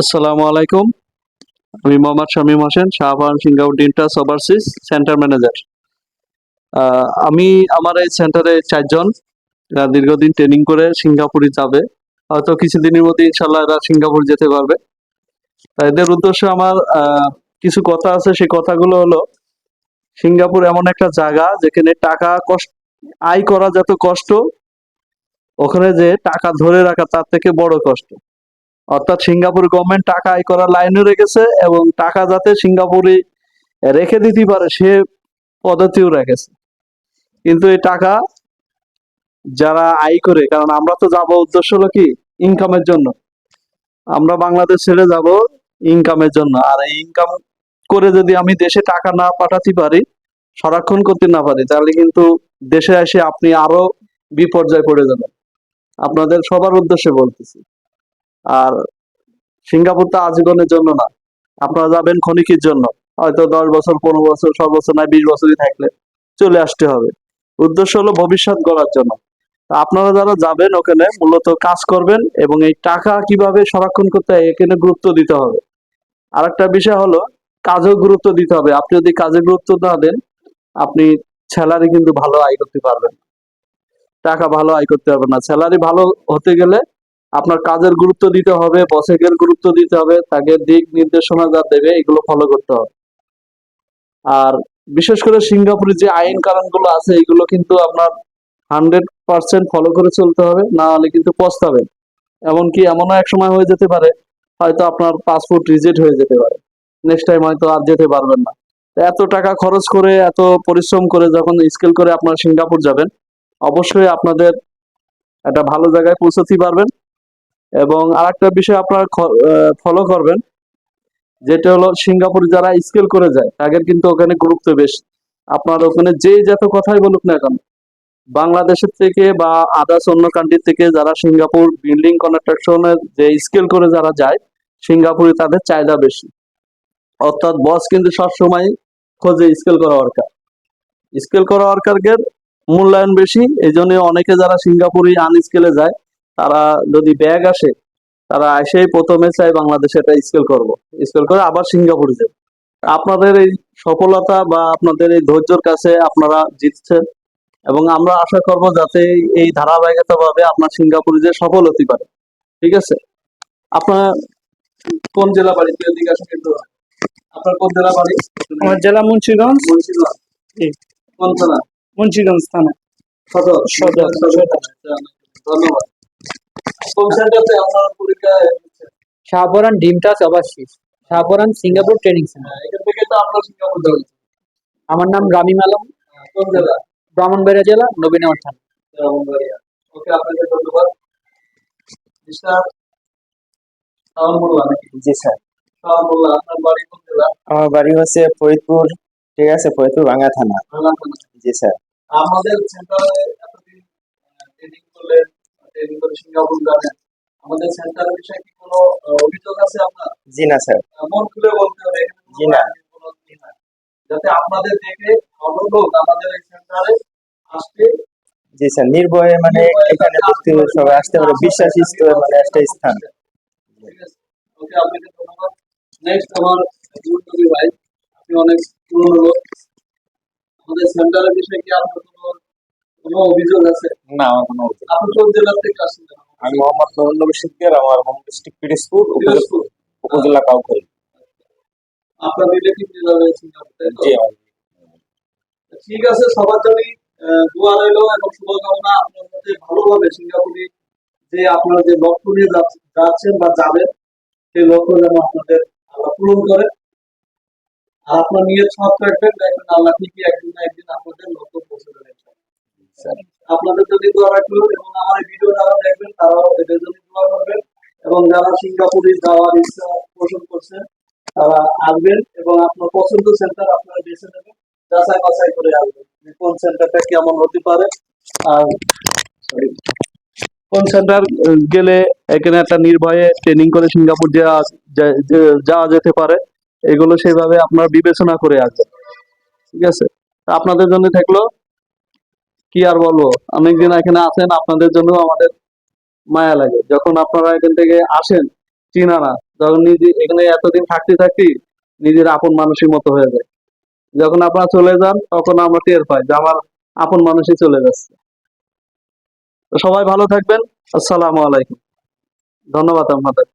আসসালামু আলাইকুম। আমি মোহাম্মদ শামীম হোসেন, শাহবান সিঙ্গাপুর ডিন্টাস ওভারসিজ সেন্টার ম্যানেজার। আমি আমার এই সেন্টারে চারজন, এরা দীর্ঘদিন ট্রেনিং করে সিঙ্গাপুরে যাবে। হয়তো কিছুদিনের মধ্যে ইনশাল্লাহ এরা সিঙ্গাপুর যেতে পারবে। এদের উদ্দেশ্যে আমার কিছু কথা আছে। সেই কথাগুলো হলো, সিঙ্গাপুর এমন একটা জায়গা যেখানে টাকা কষ্ট, আয় করা যত কষ্ট, ওখানে যে টাকা ধরে রাখা তার থেকে বড় কষ্ট। অর্থাৎ সিঙ্গাপুর গভর্নমেন্ট টাকা আয় করার লাইনে রেখেছে এবং টাকা যাতে সিঙ্গাপুরে রেখে দিতে পারে, সে পদ্ধতিও রেখেছে। কিন্তু এই টাকা যারা আয় করে, কারণ আমরা তো যাব উদ্দেশ্য হলো কি? ইনকামের জন্য। আমরা বাংলাদেশ ছেড়ে যাব ইনকামের জন্য। আর এই ইনকাম করে যদি আমি দেশে টাকা না পাঠাতে পারি, সংরক্ষণ করতে না পারি, তাহলে কিন্তু দেশে এসে আপনি আরও বিপর্যয় পড়ে যাবেন। আপনাদের সবার উদ্দেশ্যে বলতেছি। আর সিঙ্গাপুর তো আজীবনের জন্য না। আপনারা যাবেন ক্ষণিকের জন্য। হয়তো দশ বছর, পনেরো বছর সব বছর না বিশ বছরই থাকলে চলে আসতে হবে। উদ্দেশ্য হলো ভবিষ্যৎ গড়ার জন্য। আপনারা যারা যাবেন ওখানে, মূলত কাজ করবেন এবং এই টাকা কীভাবে সংরক্ষণ করতে হয় এখানে গুরুত্ব দিতে হবে। আর একটা বিষয় হলো, কাজেও গুরুত্ব দিতে হবে। আপনি যদি কাজে গুরুত্ব না দেন, আপনি স্যালারি কিন্তু ভালো আয় করতে পারবেন টাকা ভালো আয় করতে পারবেন না। স্যালারি ভালো হতে গেলে আপনার কাজের গুরুত্ব দিতে হবে বসেকের গুরুত্ব দিতে হবে, তাকে দিক নির্দেশনা যা দেবে এগুলো ফলো করতে হবে। আর বিশেষ করে সিঙ্গাপুরে যে আইন কারণগুলো আছে, এগুলো কিন্তু আপনার হান্ড্রেড পার্সেন্ট ফলো করে চলতে হবে, না হলে কিন্তু পস্তাবেন এমনকি এমনও এক সময় হয়ে যেতে পারে, হয়তো আপনার পাসপোর্ট রিজেক্ট হয়ে যেতে পারে। নেক্সট টাইম হয়তো আর যেতে পারবেন না। এত টাকা খরচ করে, এত পরিশ্রম করে যখন স্কেল করে আপনারা সিঙ্গাপুর যাবেন, অবশ্যই আপনাদের একটা ভালো জায়গায় পৌঁছতে পারবেন। এবং আরেকটা বিষয় আপনারা ফলো করবেন, যেটা হলো সিঙ্গাপুর যারা স্কেল করে যায়, তাদের কিন্তু ওখানে গুরুত্ব বেশি। আপনার ওখানে যে যত কথাই বলুক না কেন, বাংলাদেশের থেকে বা আদার্স অন্য কান্ট্রি থেকে যারা সিঙ্গাপুর বিল্ডিং কনস্ট্রাকশনের যে স্কেল করে যারা যায়, সিঙ্গাপুরে তাদের চাহিদা বেশি। অর্থাৎ বস কিন্তু সবসময় খোঁজে স্কেল করা ওয়ার্কার স্কেল করা ওয়ার্কারদের মূল্যায়ন বেশি এই জন্য অনেকে যারা সিঙ্গাপুরি আনস্কেলে যায় তারা যদি ব্যাগ আসে তারা এসেই প্রথমে চাই বাংলাদেশে এটা স্কেল করব। স্কেল করে আবার সিঙ্গাপুরে যাবে। আপনাদের এই সফলতা বা আপনাদের এই ধৈর্যের কাছে আপনারা জিতছেন এবং আমরা আশা করব যাতে এই ধারাবাহিকতা ভাবে আপনার সিঙ্গাপুরে যে সফল হতে পারে। ঠিক আছে? আপনার কোন জেলা বাড়ি? কিন্তু আপনার কোন জেলা বাড়ি? আমার জেলা মুন্সিগঞ্জ। মুন্সিগঞ্জ। কোন থানা? মুন্সিগঞ্জ থানা। সদর, সদর। ধন্যবাদ। কোন সেন্টারতে আপনার পরীক্ষা শাহপরান ডিমটাস শাহপরান সিঙ্গাপুর ট্রেনিং সেন্টার এখান থেকে তো আপনার সিঙ্গাপুর যাবেন আমার নাম রামিম আলম। কোন জেলা? ব্রাহ্মণবাড়িয়া জেলা নবীনগর থানা। ওকে আপনাকে ধন্যবাদ। মিস্টার শাওন মোল্লা নাকি জি স্যার। আপনার বাড়ি কোন জেলা? আমার বাড়ি হচ্ছে ফরিদপুর ঠিক আছে ফরিদপুর ভাঙ্গা থানা। জি স্যার। আমাদের সেন্টারে এতদিন ট্রেনিং করলে ট্রেনিং করে সিঙ্গাপুর যাবেন আমাদের সেন্টারের বিষয়ে কি কোনো অভিযোগ আছে আপনার? জি না স্যার। আহ, মন খুলে বলতে হবে জি না। কোনো ই নাই। যাতে আপনাদের দেখে ভালো লোক আমাদের এই সেন্টারে আসতে জি স্যার নির্ভয়ে মানে এখানে ভর্তি সবাই আসতে পারে। বিশ্বাসী মানে একটা স্থান। ওকে আপনাকে ধন্যবাদ। নেক্সট আমার গুরুত্বী ভাই। আপনি অনেক পুরনো লোক। আমাদের সেন্টারের বিষয়ে কি আপনার কোনো কোনো অভিযোগ আছে? না আমার কোনো অভিযোগ আপনি কোন জেলা থেকে আসছেন? আমি মোহাম্মদ আমার হোম ডিস্ট্রিক্ট পিরিজপুর উপজেলা-। কাউখালী আপনার রিলেটিভ? জি ঠিক আছে সবার জন্য দোয়া রইল এবং শুভকামনা আপনার মধ্যে ভালোভাবে সিঙ্গাপুরে যে আপনারা যে লক্ষ্য নিয়ে যাচ্ছেন বা যাবেন সেই লক্ষ্য যেন আপনাদের আল্লাহ পূরণ করে আর আপনার নিয়ে সৎ রাখবেন দেখবেন আল্লাহ ঠিকই একদিন না একদিন আপনাদের লক্ষ্য পৌঁছে দেবেন আপনাদের যদি দোয়া রাখল এবং আমার এবং যারা সিঙ্গাপুরে যাওয়ার ইচ্ছা পোষণ করছেন তারা আসবেন এবং আপনার পছন্দ সেন্টার আপনারা বেছে নেবেন, যাচাই বাছাই করে আসবেন কোন সেন্টারটা কেমন হতে পারে। আর কোন সেন্টার গেলে এখানে একটা নির্ভয়ে ট্রেনিং করে সিঙ্গাপুর যাওয়া যেতে পারে, এগুলো সেভাবে আপনারা বিবেচনা করে আসবেন। ঠিক আছে? আপনাদের জন্য থাকল, কি আর বলব? অনেকদিন এখানে আছেন, আপনাদের জন্য আমাদের মায়া লাগে। যখন আপনারা এখান থেকে আসেন, চিনা না, যখন নিজে এখানে এতদিন থাকতে থাকতে নিজের আপন মানুষের মতো হয়ে যায়। যখন আপনারা চলে যান, তখন আমরা টের পাই যে আমার আপন মানুষই চলে যাচ্ছে। সবাই ভালো থাকবেন। আসসালামু আলাইকুম। ধন্যবাদ আপনাদের।